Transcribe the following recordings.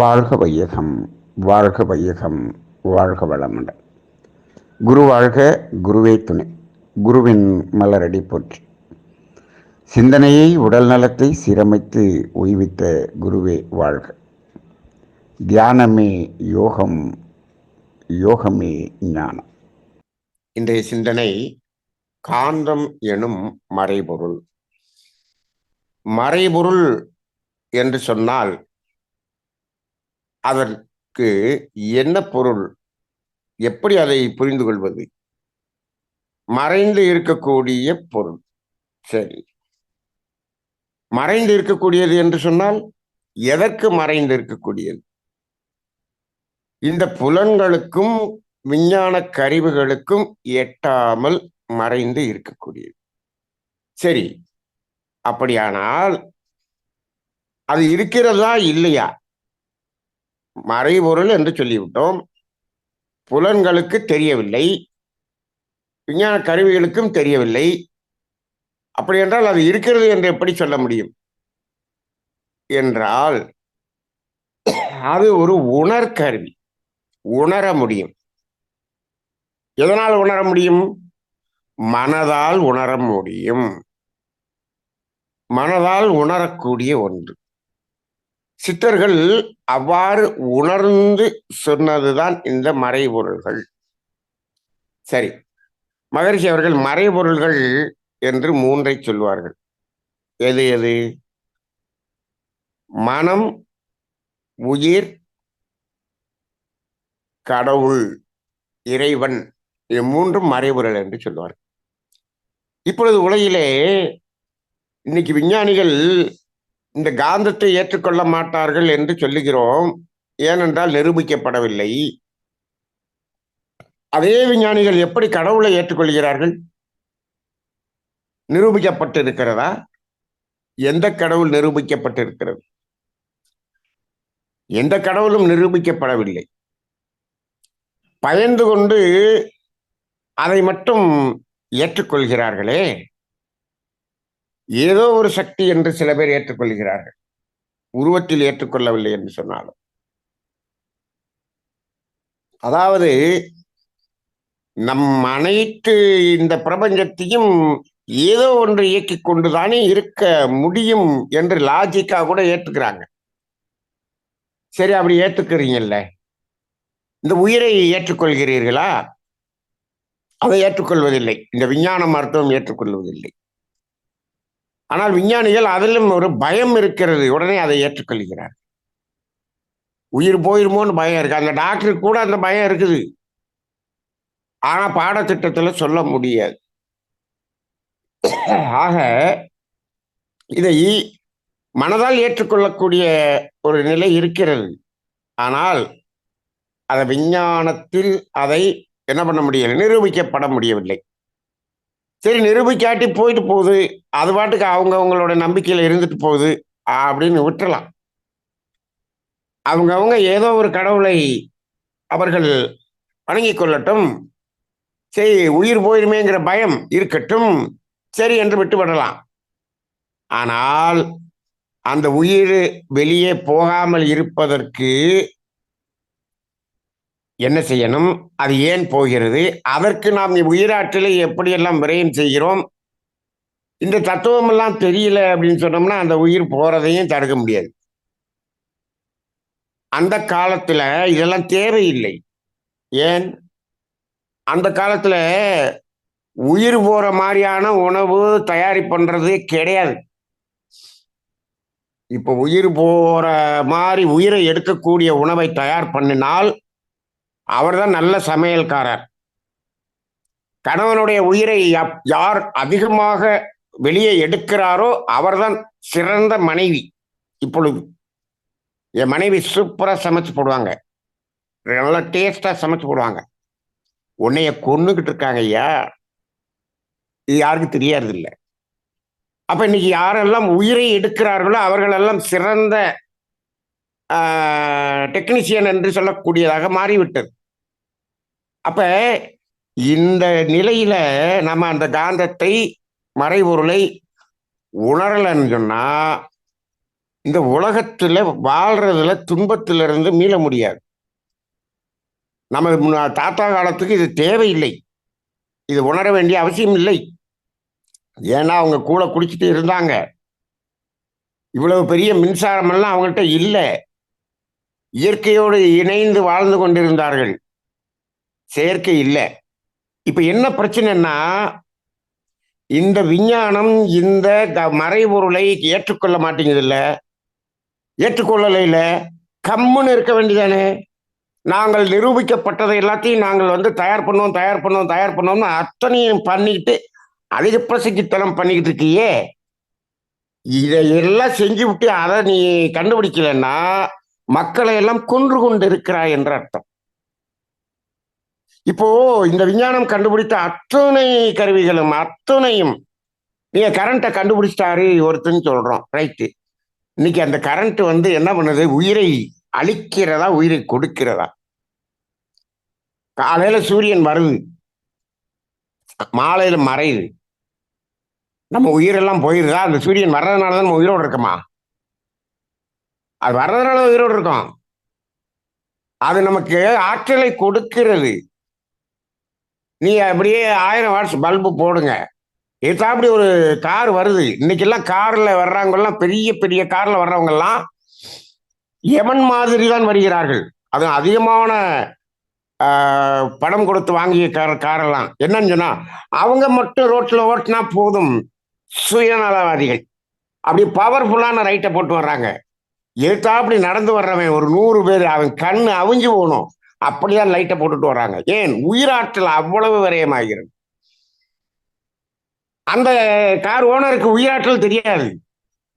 வாழ்க வையகம் வாழ்க வையகம் வாழ்க வளமுடன். குரு வாழ்க குருவே துணை. குருவின் மலரடி போற்றி. சிந்தனையை உடல் நலத்தை சீரமைத்து ஓய்வித்த குருவே வாழ்க. தியானமே யோகம் யோகமே ஞானம். இன்றைய சிந்தனை காந்தம் எனும் மறைபொருள். மறைபொருள் என்று சொன்னால் அதற்கு என்ன பொருள்? எப்படி அதை புரிந்து கொள்வது மறைந்து இருக்கக்கூடிய பொருள். சரி. மறைந்து இருக்கக்கூடியது என்று சொன்னால் எதற்கு மறைந்து இருக்கக்கூடியது? இந்த புலன்களுக்கும் விஞ்ஞான கருவிகளுக்கும் எட்டாமல் மறைந்து இருக்கக்கூடியது. சரி. அப்படியானால் அது இருக்கிறதா இல்லையா? மறைபொருள் என்று சொல்லிவிட்டோம். புலன்களுக்கு தெரியவில்லை. விஞ்ஞான கருவிகளுக்கும் தெரியவில்லை. அப்படி என்றால் அது இருக்கிறது என்று எப்படி சொல்ல முடியும்? என்றால் அது ஒரு உணர்கருவி. உணர முடியும். எதனால் உணர முடியும்? மனதால் உணர முடியும். மனதால் உணரக்கூடிய ஒன்று. சித்தர்கள் அவ்வாறு உணர்ந்து சொன்னதுதான் இந்த மறைபொருள்கள். சரி. மகரிஷி அவர்கள் மறைபொருள்கள் என்று மூன்றை சொல்வார்கள். எது எது? மனம் உயிர் கடவுள் இறைவன் இது மூன்றும் மறைபொருள் என்று சொல்வார்கள். இப்பொழுது உலகிலே இன்னைக்கு விஞ்ஞானிகள் இந்த காந்தத்தை ஏற்றுக்கொள்ள மாட்டார்கள் என்று சொல்லுகிறோம். ஏனென்றால் நிரூபிக்கப்படவில்லை. அதே விஞ்ஞானிகள் எப்படி கடவுளை ஏற்றுக்கொள்கிறார்கள்? நிரூபிக்கப்பட்டிருக்கிறதா? எந்த கடவுள் நிரூபிக்கப்பட்டிருக்கிறது? எந்த கடவுளும் நிரூபிக்கப்படவில்லை. பயந்து கொண்டு அதை மட்டும் ஏற்றுக்கொள்கிறார்களே. ஏதோ ஒரு சக்தி என்று சில பேர் ஏற்றுக்கொள்கிறார்கள். உருவத்தில் ஏற்றுக்கொள்ளவில்லை என்று சொன்னாலும். அதாவது நம் அனைத்து இந்த பிரபஞ்சத்தையும் ஏதோ ஒன்று இயக்கி கொண்டுதானே இருக்க முடியும் என்று லாஜிக்கா கூட ஏற்றுக்கிறாங்க சரி அப்படி ஏற்றுக்கிறீங்கல்ல இந்த உயிரை ஏற்றுக்கொள்கிறீர்களா? அதை ஏற்றுக்கொள்வதில்லை. இந்த விஞ்ஞான மருத்துவம் ஏற்றுக்கொள்வதில்லை. ஆனால் விஞ்ஞானிகள் அதிலும் ஒரு பயம் இருக்கிறது. உடனே அதை ஏற்றுக்கொள்கிறார். உயிர் போயிருமோன்னு பயம் இருக்கு. அந்த டாக்டருக்கு கூட அந்த பயம் இருக்குது. ஆனா பாடத்திட்டத்தில் சொல்ல முடியாது. ஆக இதை மனதால் ஏற்றுக்கொள்ளக்கூடிய ஒரு நிலை இருக்கிறது. ஆனால் அதை விஞ்ஞானத்தில் அதை என்ன பண்ண முடியலை? நிரூபிக்கப்பட முடியவில்லை. சரி நிரூபிக்காட்டி போயிட்டு போகுது. அது பாட்டுக்கு அவங்க அவங்களோட நம்பிக்கையில் இருந்துட்டு போகுது. அப்படின்னு விட்டுறலாம். அவங்க அவங்க ஏதோ ஒரு கடவுளை அவர்கள் வணங்கி கொள்ளட்டும். சரி உயிர் போயிருமேங்கிற பயம் இருக்கட்டும். சரி என்று விட்டுவிடலாம் ஆனால் அந்த உயிர் வெளியே போகாமல் இருப்பதற்கு என்ன செய்யணும்? அது ஏன் போகிறது? அதற்கு நாம் உயிராற்றலை எப்படியெல்லாம் விரயம் செய்கிறோம்? இந்த தத்துவமெல்லாம் தெரியல அப்படின்னு சொன்னோம்னா அந்த உயிர் போகிறதையும் தடுக்க முடியாது. அந்த காலத்தில் இதெல்லாம் தேவையில்லை. ஏன்? அந்த காலத்தில் உயிர் போகிற மாதிரியான உணவு தயாரி பண்ணுறது கிடையாது. இப்போ உயிர் போகிற மாதிரி உயிரை எடுக்கக்கூடிய உணவை தயார் பண்ணினால் அவர்தான் நல்ல சமையல்காரர். கணவனுடைய உயிரை யார் அதிகமாக வெளியே எடுக்கிறாரோ அவர்தான் சிறந்த மனைவி. இப்பொழுது என் மனைவி சூப்பரா சமைச்சு போடுவாங்க. நல்லா டேஸ்டா சமைச்சு போடுவாங்க. உன்னைய கொண்டுகிட்டு இருக்காங்க ஐயா. இது யாருக்கும் தெரியாது இல்லை அப்ப இன்னைக்கு யாரெல்லாம் உயிரை எடுக்கிறார்களோ அவர்களெல்லாம் சிறந்த டெக்னீசியன் என்று சொல்லக்கூடியதாக மாறிவிட்டது. அப்ப இந்த நிலையில நம்ம அந்த காந்தத்தை மறைபொருளை உணரலன்னு சொன்னா இந்த உலகத்துல வாழ்றதுல துன்பத்திலிருந்து மீள முடியாது. நம்ம முன்ன- தாத்தா காலத்துக்கு இது தேவையில்லை. இது உணர வேண்டிய அவசியம் இல்லை. ஏன்னா அவங்க கூட குடிச்சிட்டு இருந்தாங்க. இவ்வளவு பெரிய மின்சாரம் எல்லாம் அவங்கள்ட்ட இல்லை. இயற்கையோடு இணைந்து வாழ்ந்து கொண்டிருந்தார்கள். செயற்கை இல்லை. இப்போ என்ன பிரச்சனைன்னா இந்த விஞ்ஞானம் இந்த க- மறைபொருளை ஏற்றுக்கொள்ள மாட்டேங்குது இல்லை ஏற்றுக்கொள்ளலை இல்லை. கம்முன்னு இருக்க வேண்டியதானே? நாங்கள் நிரூபிக்கப்பட்டதை எல்லாத்தையும் நாங்கள் வந்து தயார் பண்ணோம் தயார் பண்ணோம் தயார் பண்ணோம்னு அத்தனையும் பண்ணிக்கிட்டு அதிக பிரசங்கித்தனம் பண்ணிக்கிட்டு இருக்கியே. இதையெல்லாம் செஞ்சு விட்டு அதை நீ கண்டுபிடிக்கலன்னா மக்களை எல்லாம் கொன்று கொண்டு இருக்கிறாய் என்ற அர்த்தம். இப்போ இந்த விஞ்ஞானம் கண்டுபிடித்த அத்துணை கருவிகளும் அத்துணையும் நீங்க கரண்ட்டை கண்டுபிடிச்சிட்டாரு ஒருத்தன்னு சொல்றோம் ரைட்டு இன்னைக்கு அந்த கரண்ட் வந்து என்ன பண்ணுது? உயிரை அழிக்கிறதா? உயிரை கொடுக்கிறதா? காலையில சூரியன் வருது. மாலையில மறையுது. நம்ம உயிரெல்லாம் போயிருதா? அந்த சூரியன் வர்றதுனால தான் நம்ம உயிரோடு இருக்கோமா? அது வர்றதுனால உயிரோடு இருக்கோம். அது நமக்கு ஆற்றலை கொடுக்கிறது. நீ அப்படியே ஆயிரம் வாட்ஸ் பல்பு போடுங்க. ஏதா ஒரு கார் வருது. இன்னைக்கெல்லாம் காரில் வர்றவங்கெல்லாம் பெரிய பெரிய காரில் வர்றவங்கெல்லாம் எமன் மாதிரி தான் வருகிறார்கள்? அது அதிகமான பணம் கொடுத்து வாங்கிய கார் காரெல்லாம் என்னன்னு சொன்னா அவங்க மட்டும் ரோட்டில் ஓட்டினா போதும். சுயநலவாதிகள். அப்படி பவர்ஃபுல்லான ரைட்டை போட்டு வர்றாங்க. ஏத்தா நடந்து வர்றவன் ஒரு நூறு பேர் அவன் கண் அவிஞ்சு போகணும். அப்படிதான் லைட்டை போட்டுட்டு வர்றாங்க. ஏன்? உயிராற்றல் அவ்வளவு விரயமாகிறது. அந்த கார் ஓனருக்கு உயிராற்றல் தெரியாது.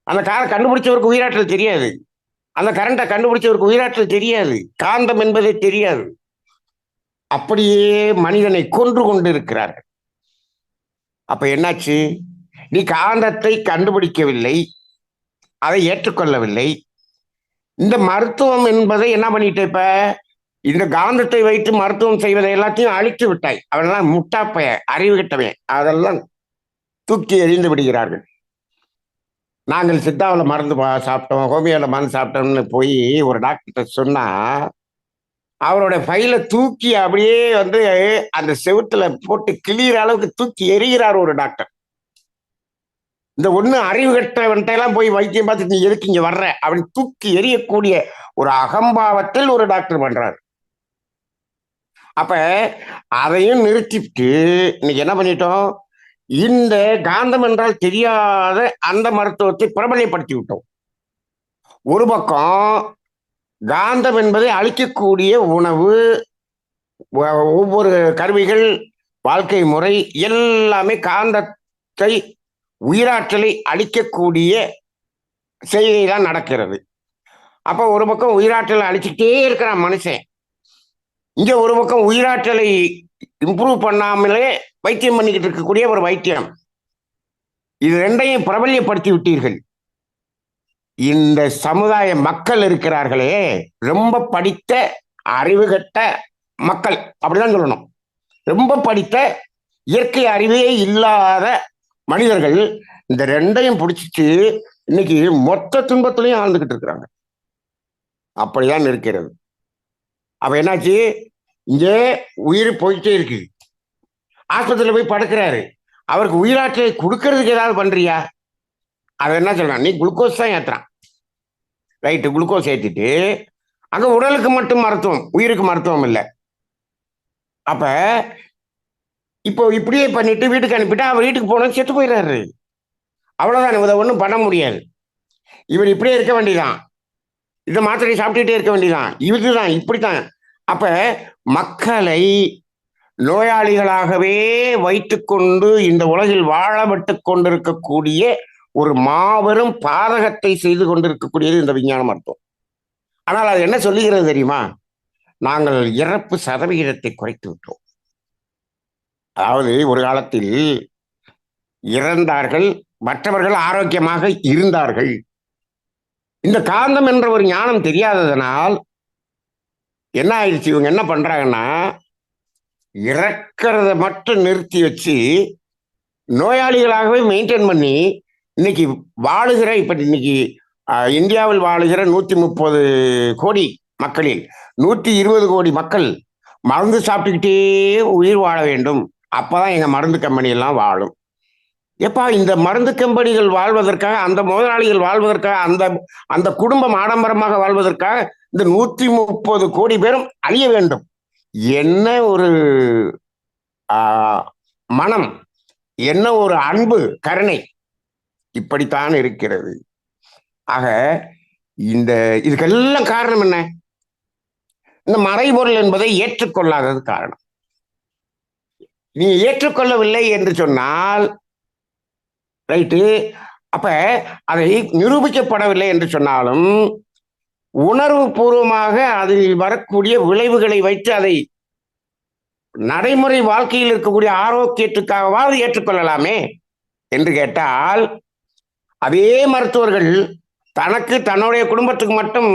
அந்த காரை கண்டுபிடிச்சவருக்கு உயிராற்றல் தெரியாது. அந்த கரண்டை கண்டுபிடிச்சவருக்கு உயிராற்றல் தெரியாது. காந்தம் என்பதே தெரியாது. அப்படியே மனிதனை கொன்று கொண்டு இருக்கிறார்கள் அப்ப என்னாச்சு? நீ காந்தத்தை கண்டுபிடிக்கவில்லை. அதை ஏற்றுக்கொள்ளவில்லை. இந்த மருத்துவம் என்பதை என்ன பண்ணிட்ட இப்ப? இந்த காந்தத்தை வைத்து மருத்துவம் செய்வதை எல்லாத்தையும் அழித்து விட்டாய். அவனெல்லாம் முட்டாப்பைய அறிவு கிட்டவன். அதெல்லாம் தூக்கி எறிந்து விடுகிறார்கள். நாங்கள் சித்தாவில் மருந்து பா- சாப்பிட்டோம் ஹோமியோவில் மருந்து சாப்பிட்டோம்னு போய் ஒரு டாக்டர்கிட்ட சொன்னா அவரோட ஃபைலை தூக்கி அப்படியே வந்து அந்த செவுத்துல போட்டு கிளியிற அளவுக்கு தூக்கி எறிகிறார் ஒரு டாக்டர். இந்த ஒண்ணு அறிவு கெட்டவன்ட்ட எல்லாம் போய் வைத்தியம் பார்த்துட்டு நீ எதுக்கு இங்க வர்ற? அப்படின்னு தூக்கி எறியக்கூடிய ஒரு அகம்பாவத்தில் ஒரு டாக்டர் பண்றாரு. அப்ப அதையும் நிறுத்திவிட்டு இன்னைக்கு என்ன பண்ணிட்டோம்? இந்த காந்தம் என்றால் தெரியாத அந்த மருத்துவத்தை பிரபலப்படுத்தி விட்டோம் ஒரு பக்கம் காந்தம் என்பதை அழிக்கக்கூடிய உணவு ஒவ்வொரு கருவிகள் வாழ்க்கை முறை எல்லாமே காந்தத்தை உயிராற்றலை அழிக்கக்கூடிய செய்கை தான் நடக்கிறது. அப்போ ஒரு பக்கம் உயிராற்றலை அழிச்சுக்கிட்டே இருக்கிறான் மனுஷன். இங்க ஒரு பக்கம் உயிராற்றலை இம்ப்ரூவ் பண்ணாமலே வைத்தியம் பண்ணிக்கிட்டு இருக்கக்கூடிய ஒரு வைத்தியம். இது ரெண்டையும் பிரபல்யப்படுத்தி விட்டீர்கள் இந்த சமுதாய மக்கள் இருக்கிறார்களே ரொம்ப படித்த அறிவு கட்ட மக்கள் அப்படிதான் சொல்லணும். ரொம்ப படித்த இயற்கை அறிவே இல்லாத மனிதர்கள் இந்த ரெண்டையும் பிடிச்சிட்டு இன்னைக்கு மொத்த துன்பத்திலையும் ஆழ்ந்துகிட்டு இருக்கிறாங்க. அப்படிதான் இருக்கிறது. அப்ப என்னாச்சு? இங்கே உயிர் போயிட்டே இருக்கு. ஆஸ்பத்திரியில் போய் படுக்கிறாரு. அவருக்கு உயிராற்றலை கொடுக்கறதுக்கு ஏதாவது பண்றியா? அவன் என்ன சொல்றான்? நீ குளுக்கோஸ் தான் ஏற்றுறான் ரைட்டு குளுக்கோஸ் ஏற்றிட்டு அங்கே உடலுக்கு மட்டும் மருத்துவம் உயிருக்கு மருத்துவம் இல்லை. அப்ப இப்போ இப்படியே பண்ணிட்டு வீட்டுக்கு அனுப்பிட்டு அவர் வீட்டுக்கு போனோம் செத்து போயிடுறாரு. அவ்வளோதான் இதை ஒன்றும் பண்ண முடியாது. இவர் இப்படியே இருக்க வேண்டியதான் இந்த மாத்திரையை சாப்பிட்டுட்டே இருக்க வேண்டியதான் இதுதான் இப்படித்தான். அப்ப மக்களை நோயாளிகளாகவே வைத்துக்கொண்டு இந்த உலகில் வாழப்பட்டு கொண்டிருக்கக்கூடிய ஒரு மாபெரும் பாதகத்தை செய்து கொண்டிருக்கக்கூடியது இந்த விஞ்ஞான மருத்துவம். ஆனால் அது என்ன சொல்லுகிறது தெரியுமா? நாங்கள் இறப்பு சதவிகிதத்தை குறைத்து விட்டோம். அதாவது ஒரு காலத்தில் இறந்தார்கள் மற்றவர்கள் ஆரோக்கியமாக இருந்தார்கள். இந்த காந்தம் என்ற ஒரு ஞானம் தெரியாததனால் என்ன ஆயிடுச்சு? இவங்க என்ன பண்றாங்கன்னா இறக்கிறத மட்டும் நிறுத்தி வச்சு நோயாளிகளாகவே மெயின்டைன் பண்ணி இன்னைக்கு வாழுகிற இப்ப இன்னைக்கு இந்தியாவில் வாழுகிற நூத்தி முப்பது கோடி மக்களில் நூத்தி இருபது கோடி மக்கள் மருந்து சாப்பிட்டுக்கிட்டே உயிர் வாழ வேண்டும். அப்பதான் எங்க மருந்து கம்பெனி எல்லாம் வாழும். எப்பா இந்த மருந்து கம்பெனிகள் வாழ்வதற்காக அந்த முதலாளிகள் வாழ்வதற்காக அந்த அந்த குடும்பம் ஆடம்பரமாக வாழ்வதற்காக இந்த நூத்தி முப்பது கோடி பேரும் அழிய வேண்டும். என்ன ஒரு ஆஹ், மனம் என்ன ஒரு அன்பு கருணை இப்படித்தான் இருக்கிறது. ஆக இந்த இதுக்கெல்லாம் காரணம் என்ன? இந்த மறைபொருள் என்பதை ஏற்றுக்கொள்ளாதது காரணம். நீ ஏற்றுக்கொள்ளவில்லை என்று சொன்னால் ரைட்டு அப்ப அதை நிரூபிக்கப்படவில்லை என்று சொன்னாலும் உணர்வு பூர்வமாக அதில் வரக்கூடிய விளைவுகளை வைத்து அதை நடைமுறை வாழ்க்கையில் இருக்கக்கூடிய ஆரோக்கியத்துக்காகவாவது ஏற்றுக்கொள்ளலாமே என்று கேட்டால் அதே மருத்துவர்கள் தனக்கு தன்னுடைய குடும்பத்துக்கு மட்டும்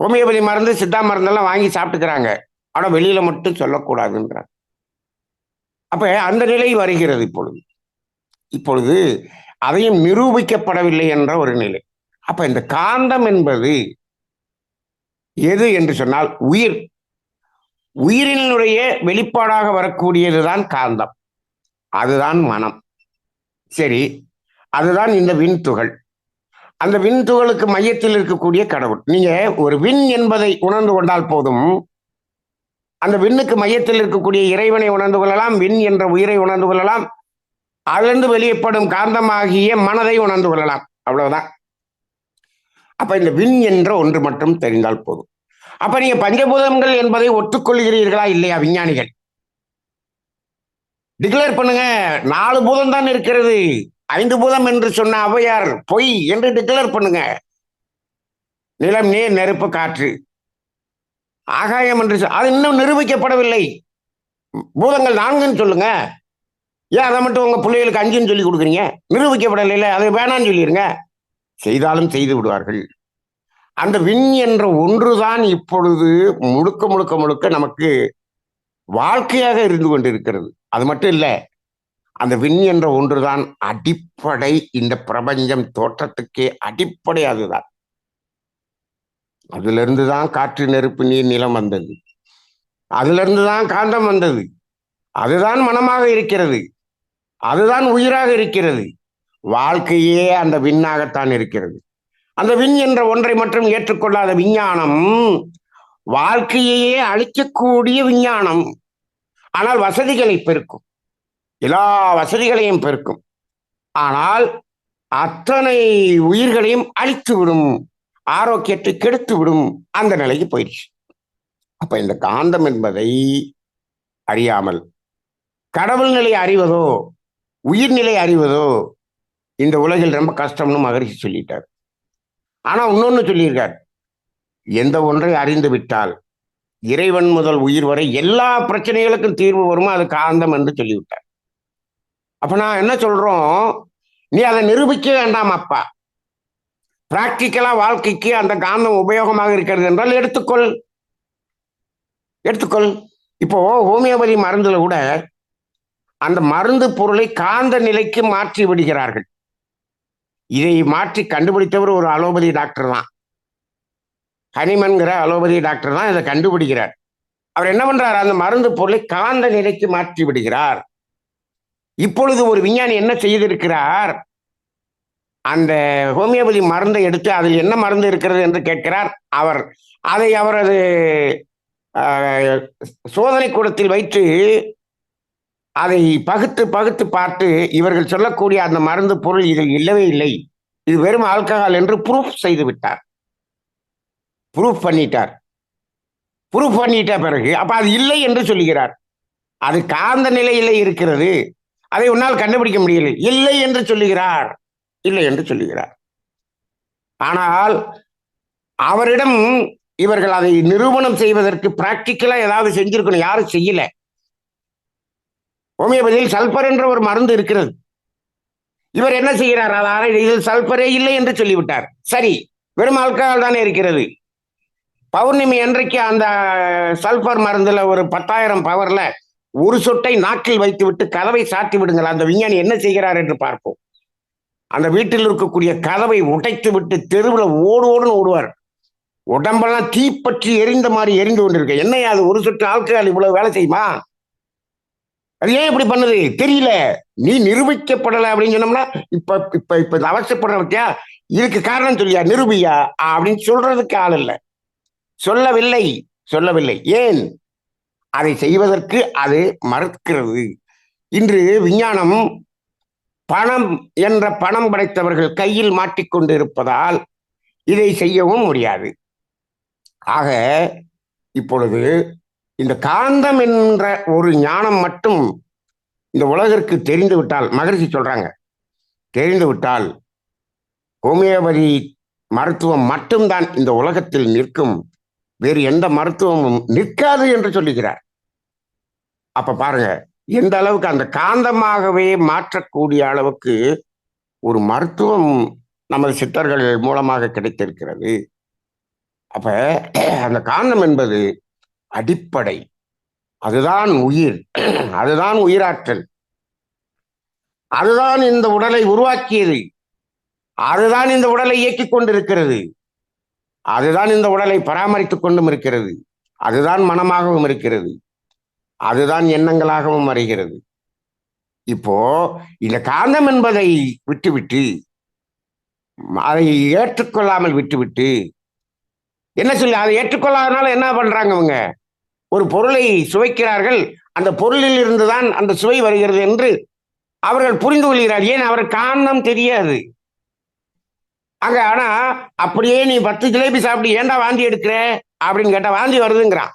ஹோமியோபதி மருந்து சித்தா மருந்தெல்லாம் வாங்கி சாப்பிட்டுக்கிறாங்க. ஆனால் வெளியில மட்டும் சொல்லக்கூடாதுன்றார் அப்ப அந்த நிலை வருகிறது இப்பொழுது. இப்பொழுது அதையும் நிரூபிக்கப்படவில்லை என்ற ஒரு நிலை. அப்ப இந்த காந்தம் என்பது எது என்று சொன்னால் உயிர். உயிரினுடைய வெளிப்பாடாக வரக்கூடியதுதான் காந்தம். அதுதான் மனம். சரி அதுதான் இந்த விண்துகள் அந்த விண்துகளுக்கு மையத்தில் இருக்கக்கூடிய கடவுள். நீங்க ஒரு விண் என்பதை உணர்ந்து கொண்டால் போதும். அந்த விண்ணுக்கு மையத்தில் இருக்கக்கூடிய இறைவனை உணர்ந்து கொள்ளலாம் விண் என்ற உயிரை உணர்ந்து கொள்ளலாம் அதிலிருந்து வெளியப்படும் காந்தமாகிய மனதை உணர்ந்து கொள்ளலாம். அவ்வளவுதான். அப்ப இந்த விண் என்ற ஒன்று மட்டும் தெரிந்தால் போதும். அப்ப நீங்க பஞ்சபூதங்கள் என்பதை ஒத்துக்கொள்கிறீர்களா இல்லையா விஞ்ஞானிகள்? டிக்ளேர் பண்ணுங்க. நாலு பூதம் தான் இருக்கிறது. ஐந்து பூதம் என்று சொன்ன அவையார் பொய் என்று டிக்ளேர் பண்ணுங்க. நிலம் நீர் நெருப்பு காற்று. ஆகாயம் என்று அது இன்னும் நிரூபிக்கப்படவில்லை. பூதங்கள் நான்குன்னு சொல்லுங்க. ஏன் அதை மட்டும் உங்க பிள்ளைகளுக்கு அஞ்சுன்னு சொல்லி கொடுக்குறீங்க? நிரூபிக்கப்படலை அதை வேணாம்னு சொல்லிடுங்க செய்தாலும் செய்து விடுவார்கள். அந்த விண் என்ற ஒன்றுதான் இப்பொழுது முழுக்க முழுக்க முழுக்க நமக்கு வாழ்க்கையாக இருந்து கொண்டிருக்கிறது. அது மட்டும் இல்லை அந்த விண் என்ற ஒன்றுதான் அடிப்படை இந்த பிரபஞ்சம் தோற்றத்துக்கே அடிப்படை அதுதான். அதுல இருந்து தான் காற்று நெருப்பு நீர் நிலம் வந்தது. அதுல இருந்து தான் காந்தம் வந்தது. அதுதான் மனமாக இருக்கிறது. அதுதான் உயிராக இருக்கிறது. வாழ்க்கையே அந்த விண்ணாகத்தான் இருக்கிறது. அந்த விண் என்ற ஒன்றை மட்டும் ஏற்றுக்கொள்ளாத விஞ்ஞானம் வாழ்க்கையையே அழிக்கக்கூடிய விஞ்ஞானம். ஆனால் வசதிகளை பெருக்கும். எல்லா வசதிகளையும் பெருக்கும். ஆனால் அத்தனை உயிர்களையும் அழித்து விடும். ஆரோக்கியத்தை கெடுத்து விடும் அந்த நிலைக்கு போயிடுச்சு. அப்ப இந்த காந்தம் என்பதை அறியாமல் கடவுள் நிலை அறிவதோ உயிர்நிலை அறிவதோ இந்த உலகில் ரொம்ப கஷ்டம்னு மகரிஷி சொல்லிட்டார். ஆனா இன்னொன்னு சொல்லியிருக்கார். எந்த ஒன்றை அறிந்து விட்டால் இறைவன் முதல் உயிர் வரை எல்லா பிரச்சனைகளுக்கும் தீர்வு வருமோ அது காந்தம் என்று சொல்லிவிட்டார். அப்ப நான் என்ன சொல்றோம்? நீ அதை நிரூபிக்க வேண்டாம் அப்பா. பிராக்டிக்கலா வாழ்க்கைக்கு அந்த காந்தம் உபயோகமாக இருக்கிறது என்றால் எடுத்துக்கொள். எடுத்துக்கொள். இப்போ ஹோமியோபதி மருந்துல கூட அந்த மருந்து பொருளை காந்த நிலைக்கு மாற்றி விடுகிறார்கள். இதை மாற்றி கண்டுபிடித்தவர் ஒரு அலோபதி டாக்டர் தான். ஹனிமன்கிற அலோபதி டாக்டர் தான் இதை கண்டுபிடிக்கிறார். அவர் என்ன பண்றார்? அந்த மருந்து பொருளை காந்த நிலைக்கு மாற்றி விடுகிறார். இப்பொழுது ஒரு விஞ்ஞானி என்ன செய்திருக்கிறார்? அந்த ஹோமியோபதி மருந்தை எடுத்து அதில் என்ன மருந்து இருக்கிறது என்று கேட்கிறார். அவர் அதை அவரது சோதனை கூடத்தில் வைத்து அதை பகுத்து பகுத்து பார்த்து இவர்கள் சொல்லக்கூடிய அந்த மருந்து பொருள் இதில் இல்லவே இல்லை. இது வெறும் ஆல்கஹால் என்று ப்ரூஃப் செய்து விட்டார். ப்ரூஃப் பண்ணிட்டார். ப்ரூஃப் பண்ணிட்ட பிறகு அப்ப அது இல்லை என்று சொல்லுகிறார். அது காந்த நிலையில் இருக்கிறது. அதை உன்னால் கண்டுபிடிக்க முடியலை. இல்லை என்று சொல்லுகிறார். இல்லை என்று சொல்லுகிறார். ஆனால் அவரிடம் இவர்கள் அதை நிரூபணம் செய்வதற்கு பிராக்டிக்கலா ஏதாவது செஞ்சிருக்கணும். யாரும் செய்யலை. ஹோமியோபதியில் சல்பர் என்ற ஒரு மருந்து இருக்கிறது. இவர் என்ன செய்கிறார்? அதாவது இதில் சல்பரே இல்லை என்று சொல்லிவிட்டார். சரி வெறும் ஆல்கஹால் தானே இருக்கிறது. பௌர்ணமி அன்றைக்கு அந்த சல்பர் மருந்துல ஒரு பத்தாயிரம் பவர்ல ஒரு சொட்டை நாக்கில் வைத்து விட்டு கதவை சாத்தி விடுங்கள். அந்த விஞ்ஞானி என்ன செய்கிறார் என்று பார்ப்போம். அந்த வீட்டில் இருக்கக்கூடிய கதவை உடைத்து விட்டு தெருவில் ஓடு ஓடுன்னு ஓடுவார். உடம்பெல்லாம் தீப்பற்றி எரிந்த மாதிரி எரிந்து கொண்டிருக்கு. என்னையா அது? ஒரு சொட்டு ஆட்கள் இவ்வளவு வேலை செய்யுமா? அது ஏன் இப்படி பண்ணுது? தெரியல. நீ நிரூபிக்கப்படலை அப்படின்னு சொன்னோம்னா இப்ப இப்ப இப்ப இந்த அவசரப்படுற பத்தியா இதுக்கு காரணம் சொல்லியா நிரூபியா? அப்படின்னு சொல்றதுக்கு ஆள் இல்லை. சொல்லவில்லை. சொல்லவில்லை. ஏன்? அதை செய்வதற்கு அது மறுக்கிறது. இன்று விஞ்ஞானம் பணம் என்ற பணம் படைத்தவர்கள் கையில் மாட்டிக்கொண்டு இருப்பதால் இதை செய்யவும் முடியாது. ஆக இப்பொழுது இந்த காந்தம் என்ற ஒரு ஞானம் மட்டும் இந்த உலகிற்கு தெரிந்து விட்டால் மகரிஷி சொல்றாங்க தெரிந்து விட்டால் ஹோமியோபதி மருத்துவம் மட்டும்தான் இந்த உலகத்தில் நிற்கும். வேறு எந்த மருத்துவமும் நிற்காது என்று சொல்லுகிறார். அப்ப பாருங்க எந்த அளவுக்கு அந்த காந்தமாகவே மாற்றக்கூடிய அளவுக்கு ஒரு மருத்துவம் நமது சித்தர்கள் மூலமாக கிடைத்திருக்கிறது. அப்ப அந்த காந்தம் என்பது அடிப்படை. அதுதான் உயிர். அதுதான் உயிராற்றல். அதுதான் இந்த உடலை உருவாக்கியது. அதுதான் இந்த உடலை இயக்கிக் கொண்டிருக்கிறது. அதுதான் இந்த உடலை பராமரித்துக் கொண்டும் இருக்கிறது. அதுதான் மனமாகவும் இருக்கிறது. அதுதான் எண்ணங்களாகவும் வருகிறது. இப்போ இந்த காந்தம் என்பதை விட்டுவிட்டு அதை ஏற்றுக்கொள்ளாமல் விட்டுவிட்டு என்ன சொல்லி அதை ஏற்றுக்கொள்ளாதனால என்ன பண்றாங்க அவங்க ஒரு பொருளை சுவைக்கிறார்கள். அந்த பொருளில் இருந்துதான் அந்த சுவை வருகிறது என்று அவர்கள் புரிந்து கொள்கிறார். ஏன்? அவர் காரணம் தெரியாது. அங்க ஆனா அப்படியே நீ பத்து ஜிலேபி சாப்பிட்டு ஏன்டா வாந்தி எடுக்கிற? அப்படின்னு கேட்டா வாந்தி வருதுங்கிறான்.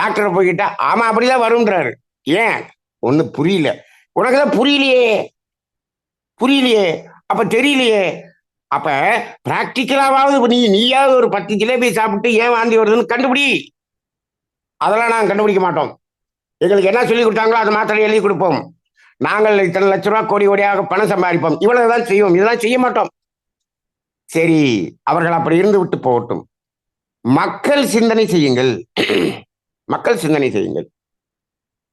டாக்டரை போய்கிட்டா ஆமா அப்படிதான் வரும்ன்றாரு. ஏன்? ஒண்ணு புரியல. உனக்குதான் புரியலையே. புரியலையே. அப்ப தெரியலையே. அப்ப பிராக்டிக்கலாவது நீ நீயாவது ஒரு பத்து ஜிலேபி சாப்பிட்டு ஏன் வாந்தி வருதுன்னு கண்டுபிடி. அதெல்லாம் நாங்கள் கண்டுபிடிக்க மாட்டோம். எங்களுக்கு என்ன சொல்லி கொடுத்தாங்களோ அதை மாத்திரம் எழுதி கொடுப்போம். நாங்கள் இத்தனை லட்ச ரூபா கோடி கோடியாக பணம் சம்பாதிப்போம். இவ்வளவுதான் செய்வோம். இதெல்லாம் செய்ய மாட்டோம். சரி அவர்கள் அப்படி இருந்து விட்டு போகட்டும். மக்கள் சிந்தனை செய்யுங்கள். மக்கள் சிந்தனை செய்யுங்கள்.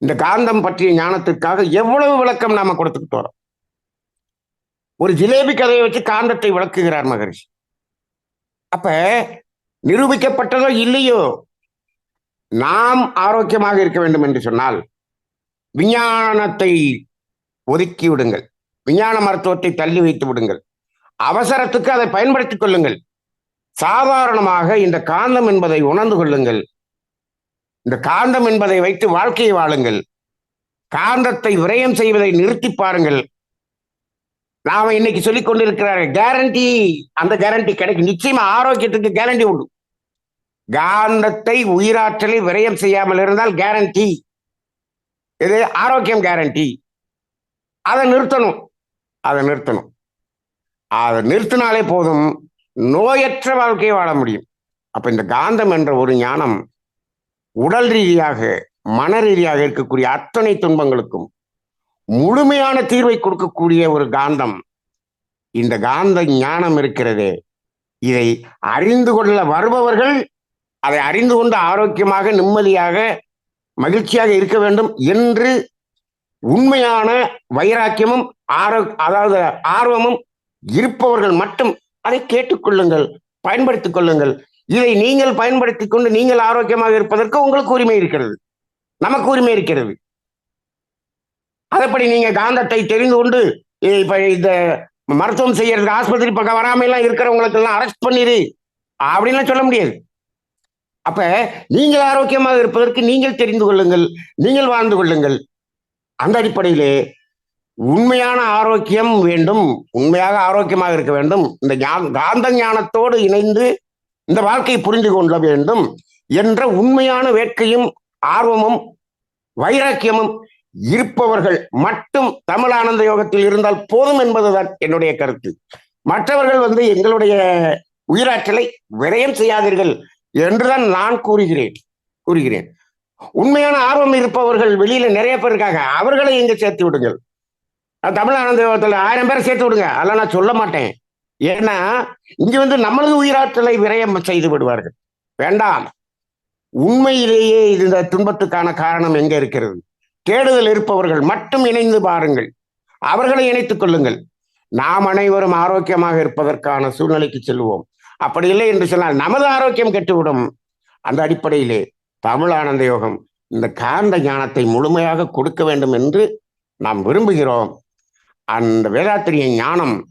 இந்த காந்தம் பற்றிய ஞானத்திற்காக எவ்வளவு விளக்கம் நாம கொடுத்துக்கிட்டு வரோம். ஒரு ஜிலேபி கதையை வச்சு காந்தத்தை விளக்குகிறார் மகரிஷி. அப்ப நிரூபிக்கப்பட்டதோ இல்லையோ? நாம் ஆரோக்கியமாக இருக்க வேண்டும் என்று சொன்னால் விஞ்ஞானத்தை ஒதுக்கி விடுங்கள். விஞ்ஞான மருத்துவத்தை தள்ளி வைத்து விடுங்கள். அவசரத்துக்கு அதை பயன்படுத்திக் கொள்ளுங்கள். சாதாரணமாக இந்த காந்தம் என்பதை உணர்ந்து கொள்ளுங்கள். இந்த காந்தம் என்பதை வைத்து வாழ்க்கையை வாழுங்கள். காந்தத்தை விரயம் செய்வதை நிறுத்தி பாருங்கள். நாம இன்னைக்கு சொல்லிக் கொண்டிருக்கிறார் கேரண்டி அந்த கேரண்டி கிடைக்கும். நிச்சயமா ஆரோக்கியத்துக்கு கேரண்டி உண்டு. காந்தத்தை உயிராற்றலை விரயம் செய்யாமல் இருந்தால் கேரண்டி இது ஆரோக்கியம் கேரண்டி அதை நிறுத்தணும். அதை நிறுத்தணும். அதை நிறுத்தினாலே போதும் நோயற்ற வாழ்க்கையை வாழ முடியும். அப்ப இந்த காந்தம் என்ற ஒரு ஞானம் உடல் ரீதியாக மன ரீதியாக இருக்கக்கூடிய அத்தனை துன்பங்களுக்கும் முழுமையான தீர்வை கொடுக்கக்கூடிய ஒரு காந்தம். இந்த காந்த ஞானம் இருக்கிறதே. இதை அறிந்து கொள்ள வருபவர்கள் அதை அறிந்து கொண்டு ஆரோக்கியமாக நிம்மதியாக மகிழ்ச்சியாக இருக்க வேண்டும் என்று உண்மையான வைராக்கியமும் ஆரோ அதாவது ஆர்வமும் இருப்பவர்கள் மட்டும் அதை கேட்டுக்கொள்ளுங்கள் பயன்படுத்திக் கொள்ளுங்கள். இதை நீங்கள் பயன்படுத்தி கொண்டு நீங்கள் ஆரோக்கியமாக இருப்பதற்கு உங்களுக்கு உரிமை இருக்கிறது. நமக்கு உரிமை இருக்கிறது. அதப்படி நீங்க காந்தத்தை தெரிந்து கொண்டு இப்ப இந்த மருத்துவம் செய்யறதுக்கு ஆஸ்பத்திரி பக்கம் வராம எல்லாம் இருக்கிறவங்களுக்கு எல்லாம் அரெஸ்ட் பண்ணிடு அப்படின்லாம் சொல்ல முடியாது. அப்ப நீங்கள் ஆரோக்கியமாக இருப்பதற்கு நீங்கள் தெரிந்து கொள்ளுங்கள் நீங்கள் வாழ்ந்து கொள்ளுங்கள். அந்த அடிப்படையிலே உண்மையான ஆரோக்கியம் வேண்டும் உண்மையாக ஆரோக்கியமாக இருக்க வேண்டும். இந்த ஞா- காந்த ஞானத்தோடு இணைந்து இந்த வாழ்க்கையை புரிந்து கொள்ள வேண்டும் என்ற உண்மையான வேட்கையும் ஆர்வமும் வைராக்கியமும் இருப்பவர்கள் மட்டும் தமிழ் ஆனந்த யோகத்தில் இருந்தால் போதும் என்பதுதான் என்னுடைய கருத்து. மற்றவர்கள் வந்து எங்களுடைய உயிராற்றலை விரயம் செய்யாதீர்கள். என்றுதான் நான் கூறுகிறேன் கூறுகிறேன். உண்மையான ஆர்வம் இருப்பவர்கள் வெளியில நிறைய பேர் இருக்காங்க. அவர்களை இங்க சேர்த்து விடுங்கள். நான் தமிழ் ஆயிரம் பேரை சேர்த்து விடுங்க. அதெல்லாம் நான் சொல்ல மாட்டேன். ஏன்னா இங்க வந்து நம்மளது உயிராற்றலை விரயம் செய்து விடுவார்கள். வேண்டாம். உண்மையிலேயே இந்த துன்பத்துக்கான காரணம் எங்க இருக்கிறது? தேடுதல் இருப்பவர்கள் மட்டும் இணைந்து பாருங்கள். அவர்களை இணைத்துக் கொள்ளுங்கள். நாம் அனைவரும் ஆரோக்கியமாக இருப்பதற்கான சூழ்நிலைக்கு செல்வோம். அப்படி இல்லை என்று சொன்னால் நமது ஆரோக்கியம் கெட்டுவிடும். அந்த அடிப்படையிலே தமிழ் ஆனந்த யோகம் இந்த காந்த ஞானத்தை முழுமையாக கொடுக்க வேண்டும் என்று நாம் விரும்புகிறோம். அந்த வேதாத்திரிய ஞானம்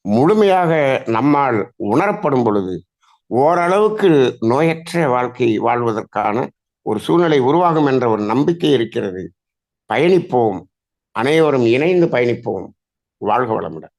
முழுமையாக நம்மால் உணரப்படும் பொழுது ஓரளவுக்கு நோயற்ற வாழ்க்கை வாழ்வதற்கான ஒரு சூழ்நிலை உருவாகும் என்ற ஒரு நம்பிக்கை இருக்கிறது. பயணிப்போம். அனைவரும் இணைந்து பயணிப்போம். வாழ்க வளமுடன்.